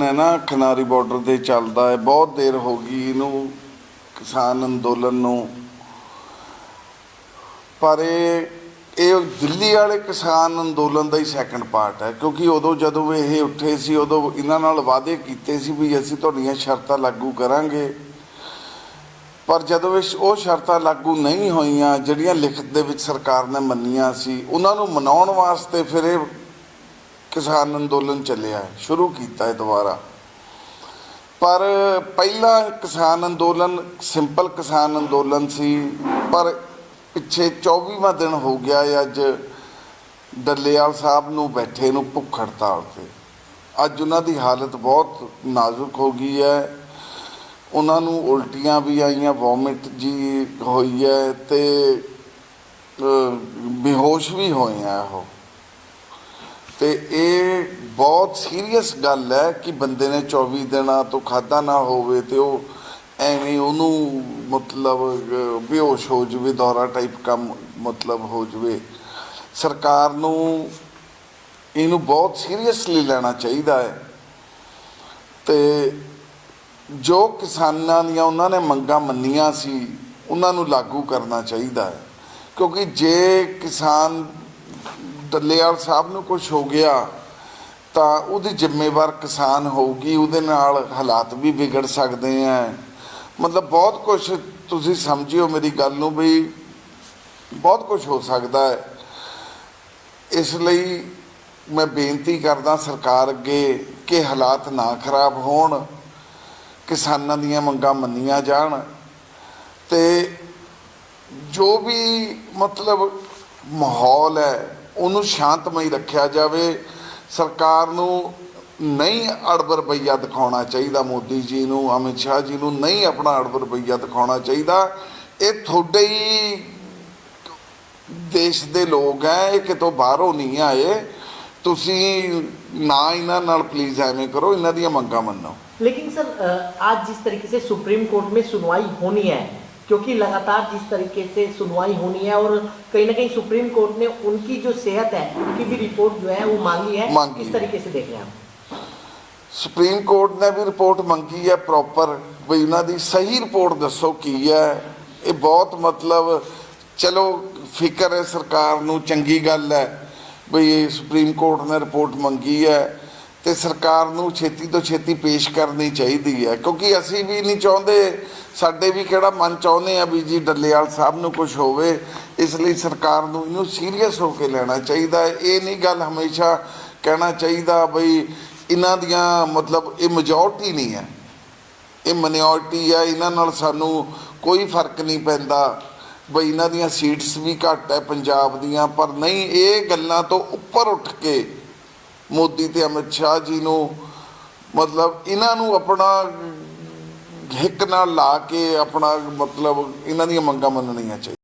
ਹੈ ਨਾ ਖਨਾਰੀ ਬਾਰਡਰ ਤੇ ਚੱਲਦਾ ਹੈ। ਬਹੁਤ ਦੇਰ ਹੋ ਗਈ ਇਹਨੂੰ, ਕਿਸਾਨ ਅੰਦੋਲਨ ਨੂੰ। ਪਰ ਇਹ ਇਹ ਦਿੱਲੀ ਵਾਲੇ ਕਿਸਾਨ ਅੰਦੋਲਨ ਦਾ ਹੀ ਸੈਕੰਡ ਪਾਰਟ ਹੈ, ਕਿਉਂਕਿ ਉਦੋਂ ਜਦੋਂ ਇਹ ਉੱਠੇ ਸੀ, ਉਦੋਂ ਇਹਨਾਂ ਨਾਲ ਵਾਅਦੇ ਕੀਤੇ ਸੀ ਵੀ ਅਸੀਂ ਤੁਹਾਡੀਆਂ ਸ਼ਰਤਾਂ ਲਾਗੂ ਕਰਾਂਗੇ। ਪਰ ਜਦੋਂ ਇਸ, ਉਹ ਸ਼ਰਤਾਂ ਲਾਗੂ ਨਹੀਂ ਹੋਈਆਂ, ਜਿਹੜੀਆਂ ਲਿਖਤ ਦੇ ਵਿੱਚ ਸਰਕਾਰ ਨੇ ਮੰਨੀਆਂ ਸੀ, ਉਹਨਾਂ ਨੂੰ ਮਨਾਉਣ ਵਾਸਤੇ ਫਿਰ ਇਹ ਕਿਸਾਨ ਅੰਦੋਲਨ ਚੱਲਿਆ, ਸ਼ੁਰੂ ਕੀਤਾ ਹੈ ਦੁਬਾਰਾ। ਪਰ ਪਹਿਲਾ ਕਿਸਾਨ ਅੰਦੋਲਨ ਸਿੰਪਲ ਕਿਸਾਨ ਅੰਦੋਲਨ ਸੀ, ਪਰ ਪਿੱਛੇ 24ਵਾਂ ਦਿਨ ਹੋ ਗਿਆ ਹੈ ਅੱਜ ਡੱਲੇਵਾਲ ਸਾਹਿਬ ਨੂੰ ਬੈਠੇ ਨੂੰ ਭੁੱਖ ਹੜਤਾਲ ਤੇ। ਅੱਜ ਉਹਨਾਂ ਦੀ ਹਾਲਤ ਬਹੁਤ ਨਾਜ਼ੁਕ ਹੋ ਗਈ ਹੈ। ਉਹਨਾਂ ਨੂੰ ਉਲਟੀਆਂ ਵੀ ਆਈਆਂ ਵੋਮਿਟ ਜੀ ਹੋਈ ਹੈ ਤੇ ਬੇਹੋਸ਼ ਵੀ ਹੋਏ ਆ ਉਹ। ਤੇ ਇਹ ਬਹੁਤ ਸੀਰੀਅਸ ਗੱਲ ਹੈ ਕਿ ਬੰਦੇ ਨੇ 24 ਦਿਨਾਂ ਤੋਂ ਖਾਦਾ ਨਾ ਹੋਵੇ ਤੇ ਉਹ ਐਵੇਂ ਉਹਨੂੰ ਮਤਲਬ ਬੇਹੋਸ਼ ਹੋ ਜਵੇ, ਦੌਰਾ ਟਾਈਪ ਕੰਮ ਮਤਲਬ ਹੋ ਜਵੇ। ਸਰਕਾਰ ਨੂੰ ਇਹਨੂੰ ਬਹੁਤ ਸੀਰੀਅਸਲੀ ਲੈਣਾ ਚਾਹੀਦਾ ਹੈ। ਤੇ ਜੋ ਕਿਸਾਨਾਂ ਦੀਆਂ ਉਹਨਾਂ ਨੇ ਮੰਗਾਂ ਮੰਨੀਆਂ ਸੀ, ਉਹਨਾਂ ਨੂੰ ਲਾਗੂ ਕਰਨਾ ਚਾਹੀਦਾ ਹੈ। ਕਿਉਂਕਿ ਜੇ ਕਿਸਾਨ ਡੱਲੇਵਾਲ ਸਾਹਿਬ ਨੂੰ ਕੁਝ ਹੋ ਗਿਆ, ਤਾਂ ਉਹਦੀ ਜ਼ਿੰਮੇਵਾਰ ਕਿਸਾਨ ਹੋਊਗੀ, ਉਹਦੇ ਨਾਲ ਹਾਲਾਤ ਵੀ ਵਿਗੜ ਸਕਦੇ ਆ ਮਤਲਬ ਬਹੁਤ ਕੁਝ ਤੁਸੀਂ ਸਮਝਿਓ ਮੇਰੀ ਗੱਲ ਨੂੰ ਵੀ ਬਹੁਤ ਕੁਝ ਹੋ ਸਕਦਾ ਹੈ ਇਸ ਲਈ ਮੈਂ ਬੇਨਤੀ ਕਰਦਾ ਸਰਕਾਰ ਅੱਗੇ ਕਿ ਹਾਲਾਤ ਨਾ ਖਰਾਬ ਹੋਣ, ਕਿਸਾਨਾਂ ਦੀਆਂ ਮੰਗਾਂ ਮੰਨੀਆਂ ਜਾਣ ਤੇ ਜੋ ਵੀ ਮਤਲਬ ਮਾਹੌਲ ਹੈ ਉਹਨੂੰ ਸ਼ਾਂਤਮਈ ਰੱਖਿਆ ਜਾਵੇ ਸਰਕਾਰ ਨੂੰ ਨਹੀਂ ਅੜਬ ਰਵੱਈਆ ਦਿਖਾਉਣਾ ਚਾਹੀਦਾ ਮੋਦੀ ਜੀ ਨੂੰ ਅਮਿਤ ਸ਼ਾਹ ਜੀ ਨੂੰ ਨਹੀਂ ਆਪਣਾ ਅੜਬ ਰਵੱਈਆ ਦਿਖਾਉਣਾ ਚਾਹੀਦਾ ਇਹ ਤੁਹਾਡੇ ਹੀ ਦੇਸ਼ ਦੇ ਲੋਕ ਹੈ ਇਹ ਕਿਤੋਂ ਬਾਹਰੋਂ ਨਹੀਂ ਆਏ ਤੁਸੀਂ ਨਾ ਇਹਨਾਂ ਨਾਲ ਪਲੀਜ਼ ਐਵੇਂ ਕਰੋ ਇਹਨਾਂ ਦੀਆਂ ਮੰਗਾਂ ਮੰਨੋ लेकिन सर अ, आज जिस तरीके से सुप्रीम कोर्ट में सुनवाई होनी है क्योंकि लगातार जिस तरीके से सुनवाई होनी है और कहीं ना कहीं सुप्रीम कोर्ट ने उनकी जो सेहत है उनकी भी रिपोर्ट जो है वो मांगी है मांगी किस है। तरीके से देख रहे हैं आप ਸੁਪਰੀਮ ਕੋਰਟ ਨੇ ਵੀ ਰਿਪੋਰਟ ਮੰਗੀ ਹੈ ਪ੍ਰੋਪਰ ਵੀ ਇਹਨਾਂ ਦੀ ਸਹੀ ਰਿਪੋਰਟ ਦੱਸੋ ਕੀ ਹੈ ਇਹ ਬਹੁਤ ਮਤਲਬ ਚਲੋ ਫਿਕਰ ਹੈ ਸਰਕਾਰ ਨੂੰ ਚੰਗੀ ਗੱਲ ਹੈ ਵੀ ਇਹ ਸੁਪਰੀਮ ਕੋਰਟ ਨੇ ਰਿਪੋਰਟ ਮੰਗੀ ਹੈ ਤੇ ਸਰਕਾਰ ਨੂੰ ਛੇਤੀ ਤੋਂ ਛੇਤੀ ਪੇਸ਼ ਕਰਨੀ ਚਾਹੀਦੀ ਹੈ, ਕਿਉਂਕਿ ਅਸੀਂ ਵੀ ਨਹੀਂ ਚਾਹੁੰਦੇ, ਸਾਡੇ ਵੀ ਕਿਹੜਾ ਮਨ ਚਾਹੁੰਦੇ ਆ ਵੀ ਜੀ ਡੱਲੇਵਾਲ ਸਾਹਿਬ ਨੂੰ ਕੁਝ ਹੋਵੇ, ਇਸ ਲਈ ਸਰਕਾਰ ਨੂੰ ਇਹਨੂੰ ਸੀਰੀਅਸ ਹੋ ਕੇ ਲੈਣਾ ਚਾਹੀਦਾ ਹੈ। ਇਹ ਨਹੀਂ ਗੱਲ ਹਮੇਸ਼ਾ ਕਹਿਣਾ ਚਾਹੀਦਾ ਬਈ ਇਹਨਾਂ ਦੀਆਂ ਮਤਲਬ ਇਹ ਮੈਜੋਰਟੀ ਨਹੀਂ ਹੈ। ਇਹ ਮਿਨੋਰਟੀ ਹੈ, ਇਹਨਾਂ ਨਾਲ ਸਾਨੂੰ ਕੋਈ ਫ਼ਰਕ ਨਹੀਂ ਪੈਂਦਾ। ਬਈ ਇਹਨਾਂ ਦੀਆਂ ਸੀਟਸ ਵੀ ਘੱਟ ਹੈ ਪੰਜਾਬ ਦੀਆਂ, ਪਰ ਨਹੀਂ, ਇਹ ਗੱਲਾਂ ਤੋਂ ਉੱਪਰ ਉੱਠ ਕੇ ਮੋਦੀ ਤੇ ਅਮਿਤ ਸ਼ਾਹ ਜੀ ਨੂੰ, ਮਤਲਬ ਇਹਨਾਂ ਨੂੰ ਆਪਣਾ ਹਿੱਕ ਨਾਲ ਲਾ ਕੇ ਆਪਣਾ ਮਤਲਬ ਇਹਨਾਂ ਦੀਆਂ ਮੰਗਾਂ ਮੰਨਣੀਆਂ ਚਾਹੀਦੀਆਂ।